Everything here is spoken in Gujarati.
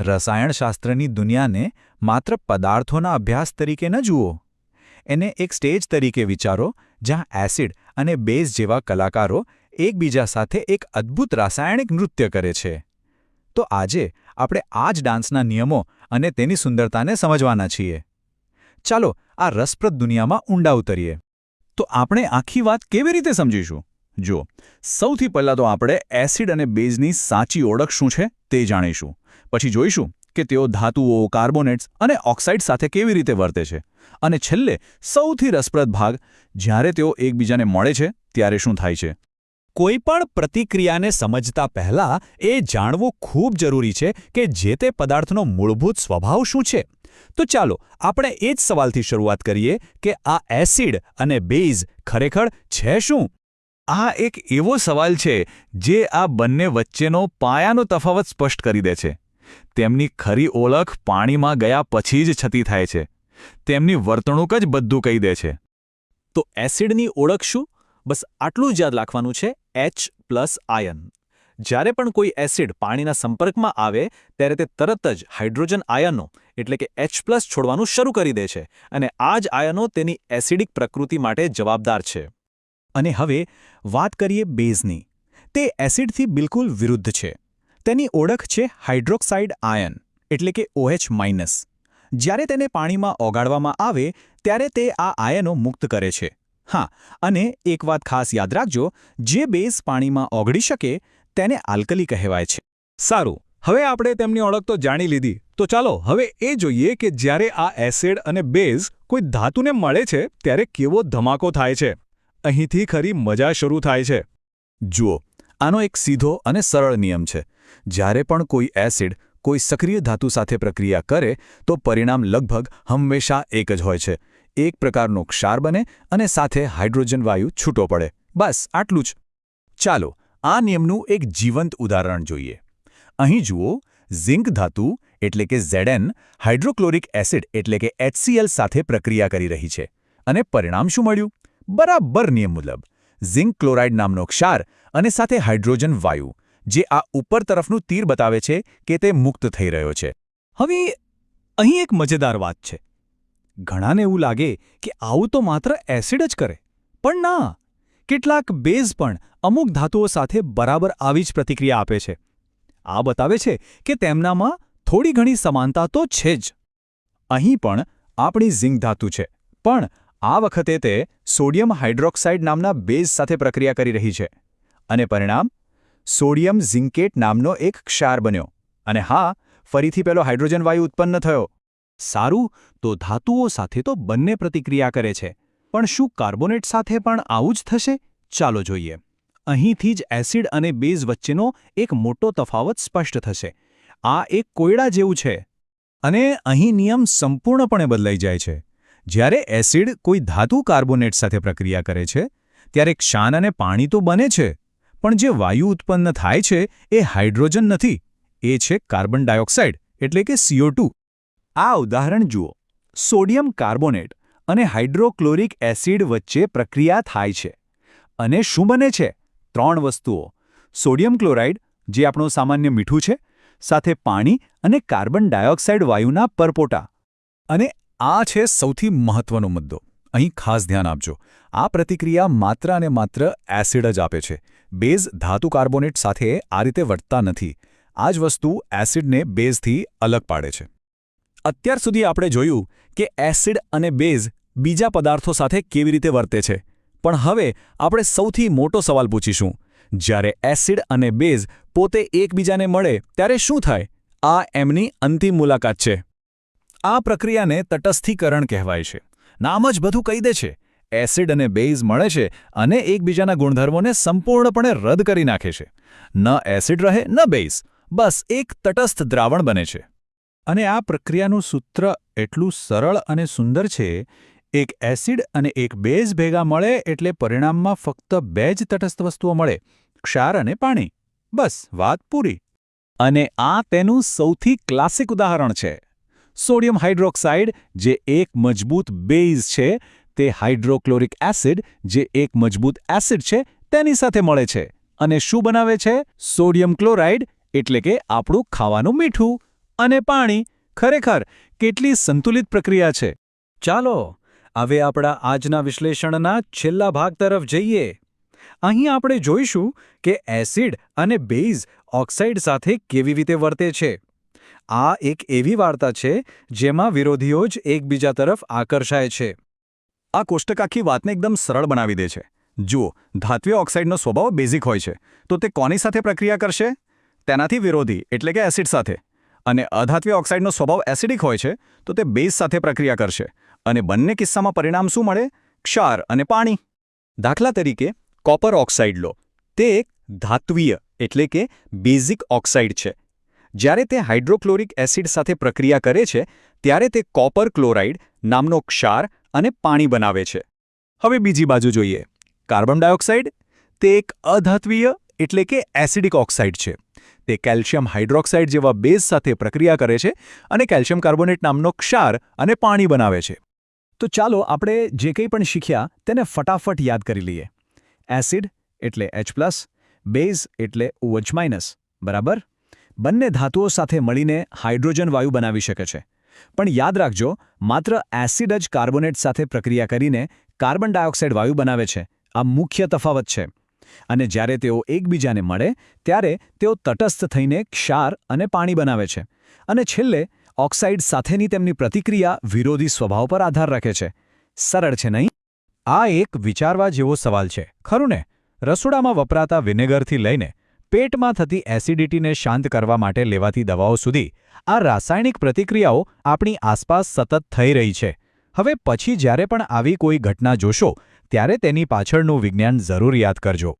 રસાયણશાસ્ત્રની દુનિયાને માત્ર પદાર્થોના અભ્યાસ તરીકે ન જુઓ. એને એક સ્ટેજ તરીકે વિચારો જ્યાં એસિડ અને બેઝ જેવા કલાકારો એકબીજા સાથે એક અદ્ભુત રાસાયણિક નૃત્ય કરે છે. તો આજે આપણે આ જ ડાન્સના નિયમો અને તેની સુંદરતાને સમજવાના છીએ. ચાલો આ રસપ્રદ દુનિયામાં ઊંડા ઉતરીએ. તો આપણે આખી વાત કેવી રીતે સમજીશું? જો સૌથી પહેલાં તો આપણે એસિડ અને બેઝની સાચી ઓળખ શું છે તે જાણીશું. પછી જોઈશું કે તેઓ ધાતુઓ, કાર્બોનેટ્સ અને ઓક્સાઇડ સાથે કેવી રીતે વર્તે છે. અને છેલ્લે, સૌથી રસપ્રદ ભાગ, જ્યારે તેઓ એકબીજાને મળે છે, ત્યારે શું થાય છે? કોઈપણ પ્રતિક્રિયાને સમજતા પહેલા એ જાણવું ખૂબ જરૂરી છે કે જે તે પદાર્થનો મૂળભૂત સ્વભાવ શું છે. તો ચાલો, આપણે એ જ સવાલથી શરૂઆત કરીએ કે આ એસિડ અને બેઝ ખરેખર છે શું? આ એક એવો સવાલ છે જે આ બંને વચ્ચેનો પાયાનો તફાવત સ્પષ્ટ કરી દે છે. તેમની ખરી ઓળખ પાણીમાં ગયા પછી જ છતી થાય છે. તેમની વર્તણૂક જ બધું કહી દે છે. તો એસિડની ઓળખ શું? બસ આટલું જ યાદ રાખવાનું છે એચ પ્લસ આયન જ્યારે પણ કોઈ એસિડ પાણીના સંપર્કમાં આવે, ત્યારે તે તરત જ હાઇડ્રોજન આયનો, એટલે કે એચ પ્લસ છોડવાનું શરૂ કરી દે છે. અને આ જ આયનો તેની એસિડિક પ્રકૃતિ માટે જવાબદાર છે. અને હવે વાત કરીએ બેઝની. તે એસિડથી બિલકુલ વિરુદ્ધ છે. તેની ઓળખ છે હાઇડ્રોક્સાઇડ આયન, એટલે કે ઓએચ માઇનસ. જ્યારે તેને પાણીમાં ઓગાળવામાં આવે, ત્યારે તે આ આયનો મુક્ત કરે છે. હા, અને એક વાત ખાસ યાદ રાખજો, જે બેઝ પાણીમાં ઓગળી શકે, તેને આલ્કલી કહેવાય છે. સારું, હવે આપણે તેમની ઓળખ તો જાણી લીધી. તો ચાલો, હવે એ જોઈએ કે જ્યારે આ એસિડ અને બેઝ કોઈ ધાતુને મળે છે, ત્યારે કેવો ધમાકો થાય છે. અહીંથી ખરી મજા શરૂ થાય છે. જુઓ, આનો એક સીધો અને સરળ નિયમ છે. જ્યારે પણ કોઈ એસિડ કોઈ સક્રિય ધાતુ સાથે પ્રક્રિયા કરે, તો પરિણામ લગભગ હંમેશા એક જ હોય છે. એક પ્રકારનો ક્ષાર બને અને સાથે હાઇડ્રોજન વાયુ છૂટો પડે. બસ, આટલું જ. ચાલો, આ નિયમનું એક જીવંત ઉદાહરણ જોઈએ. અહીં જુઓ, ઝિંક ધાતુ એટલે કે ઝેડએન હાઇડ્રોક્લોરિક એસિડ એટલે કે એચસીએલ સાથે પ્રક્રિયા કરી રહી છે. અને પરિણામ શું મળ્યું? બરાબર નિયમ મુજબ ઝિંક ક્લોરાઇડ નામનો ક્ષાર અને સાથે હાઇડ્રોજન વાયુ, જે આ ઉપર તરફનું તીર બતાવે છે કે તે મુક્ત થઈ રહ્યો છે. હવે, અહીં એક મજેદાર વાત છે. ઘણાને એવું લાગે કે આવું તો માત્ર એસિડ જ કરે. પણ ના, કેટલાક બેઝ પણ અમુક ધાતુઓ સાથે બરાબર આવી જ પ્રતિક્રિયા આપે છે. આ બતાવે છે કે તેમનામાં થોડી ઘણી સમાનતા તો છે જ. અહીં પણ આપણી ઝિંક ધાતુ છે. પણ આ વખતે તે સોડિયમ હાઇડ્રોક્સાઇડ નામના બેઝ સાથે પ્રક્રિયા કરી રહી છે અને પરિણામ સોડિયમ ઝિંકેટ નામનો એક ક્ષાર બન્યો અને હા, ફરીથી પેલો હાઇડ્રોજન વાયુ ઉત્પન્ન થયો. સારું? તો ધાતુઓ સાથે તો બંને પ્રતિક્રિયા કરે છે. પણ શું કાર્બોનેટ સાથે પણ આવું જ થશે? ચાલો જોઈએ. અહીંથી જ એસિડ અને બેઝ વચ્ચેનો એક મોટો તફાવત સ્પષ્ટ થશે. આ એક કોયડા જેવું છે અને અહીં નિયમ સંપૂર્ણપણે બદલાઈ જાય છે. જ્યારે એસિડ કોઈ ધાતુ કાર્બોનેટ સાથે પ્રક્રિયા કરે છે, ત્યારે ક્ષાન અને પાણી તો બને છે, પણ જે વાયુ ઉત્પન્ન થાય છે એ હાઇડ્રોજન નથી. એ છે કાર્બન ડાયોક્સાઇડ, એટલે કે CO2 આ ઉદાહરણ જુઓ. સોડિયમ કાર્બોનેટ અને હાઇડ્રોક્લોરિક એસિડ વચ્ચે પ્રક્રિયા થાય છે. અને શું બને છે? ત્રણ વસ્તુઓ. સોડિયમ ક્લોરાઇડ, જે આપણું સામાન્ય મીઠું છે, સાથે પાણી અને કાર્બન ડાયોક્સાઇડ વાયુના પરપોટા. અને આ છે સૌથી મહત્વનો મુદ્દો. અહીં ખાસ ધ્યાન આપજો. આ પ્રતિક્રિયા માત્ર અને માત્ર એસિડ જ આપે છે. બેઝ ધાતુ કાર્બોનેટ સાથે આ રીતે વર્તતા નથી. આ જ વસ્તુ એસિડને બેઝથી અલગ પાડે છે. અત્યાર સુધી આપણે જોયું કે એસિડ અને બેઝ બીજા પદાર્થો સાથે કેવી રીતે વર્તે છે. પણ હવે આપણે સૌથી મોટો સવાલ પૂછીશું. જ્યારે એસિડ અને બેઝ પોતે એકબીજાને મળે, ત્યારે શું થાય? આ એમની અંતિમ મુલાકાત છે. આ પ્રક્રિયાને તટસ્થીકરણ કહેવાય છે. નામ જ બધું કહી દે છે. એસિડ અને બેઝ મળે છે અને એકબીજાના ગુણધર્મોને સંપૂર્ણપણે રદ કરી નાખે છે. ન એસિડ રહે, ન બેઝ. બસ એક તટસ્થ દ્રાવણ બને છે. અને આ પ્રક્રિયાનું સૂત્ર એટલું સરળ અને સુંદર છે, એક એસિડ અને એક બેઝ ભેગા મળે એટલે પરિણામમાં ફક્ત બે જ તટસ્થ વસ્તુઓ મળે, ક્ષાર અને પાણી. બસ, વાત પૂરી. અને આ તેનું સૌથી ક્લાસિક ઉદાહરણ છે. સોડિયમ હાઇડ્રોક્સાઇડ જે એક મજબૂત બેઝ છે, તે હાઇડ્રોક્લોરિક એસિડ જે એક મજબૂત એસિડ છે, તેની સાથે મળે છે. અને શું બનાવે છે? સોડિયમ ક્લોરાઇડ એટલે કે આપણું ખાવાનું મીઠું અને પાણી. ખરેખર, કેટલી સંતુલિત પ્રક્રિયા છે. ચાલો, હવે આપણા આજના વિશ્લેષણના છેલ્લા ભાગ તરફ જઈએ. અહીં આપણે જોઈશું કે એસિડ અને બેઝ ઓક્સાઇડ સાથે કેવી રીતે વર્તે છે. આ એક એવી વાર્તા છે જેમાં વિરોધીઓ જ એકબીજા તરફ આકર્ષાય છે. આ કોષ્ટક આખી વાતને એકદમ સરળ બનાવી દે છે. જુઓ ધાત્વીય ઓક્સાઇડનો સ્વભાવ બેઝિક હોય છે. તો તે કોની સાથે પ્રક્રિયા કરશે? તેનાથી વિરોધી, એટલે કે એસિડ સાથે. અને અધાત્વીય ઓક્સાઇડનો સ્વભાવ એસિડિક હોય છે, તો તે બેઝ સાથે પ્રક્રિયા કરશે. અને બંને કિસ્સામાં પરિણામ શું મળે? ક્ષાર અને પાણી. દાખલા તરીકે, કોપર ઓક્સાઇડ લો. તે એક ધાત્વીય, એટલે કે બેઝિક ઓક્સાઇડ છે. જ્યારે તે હાઇડ્રોક્લોરિક એસિડ સાથે પ્રક્રિયા કરે છે, ત્યારે તે કોપર ક્લોરાઇડ નામનો ક્ષાર અને પાણી બનાવે છે. હવે બીજી બાજુ જોઈએ. Carbon dioxide? તે એક અધાત્વીય એટલે કે એસિડિક ઓક્સાઇડ છે. તે કેલ્શિયમ હાઇડ્રોક્સાઇડ જેવા બેઝ સાથે પ્રક્રિયા કરે છે અને કેલ્શિયમ કાર્બોનેટ નામનો ક્ષાર અને પાણી બનાવે છે. તો ચાલો આપણે જે કંઈ પણ શીખ્યા તેને ફટાફટ યાદ કરી લઈએ. એસિડ એટલે એચ બેઝ એટલે OH માઇનસ બરાબર? બંને ધાતુઓ સાથે મળીને હાઇડ્રોજન વાયુ બનાવી શકે છે. પણ યાદ રાખજો, માત્ર એસિડ જ કાર્બોનેટ સાથે પ્રક્રિયા કરીને કાર્બન ડાયોક્સાઇડ વાયુ બનાવે છે. આ મુખ્ય તફાવત છે. અને જ્યારે તેઓ એકબીજાને મળે, ત્યારે તેઓ તટસ્થ થઈને ક્ષાર અને પાણી બનાવે છે. અને છેલ્લે, ઓક્સાઇડ સાથેની તેમની પ્રતિક્રિયા વિરોધી સ્વભાવ પર આધાર રાખે છે. સરળ છે નહીં? આ એક વિચારવા જેવો સવાલ છે. ખરું ને? રસોડામાં વપરાતા વિનેગરથી લઈને પેટમાં થતી એસિડિટીને શાંત કરવા માટે લેવાતી દવાઓ સુધી આ રાસાયણિક પ્રતિક્રિયાઓ આપણી આસપાસ સતત થઈ રહી છે. હવે પછી જ્યારે પણ આવી કોઈ ઘટના જોશો, ત્યારે તેની પાછળનું વિજ્ઞાન જરૂર યાદ કરજો.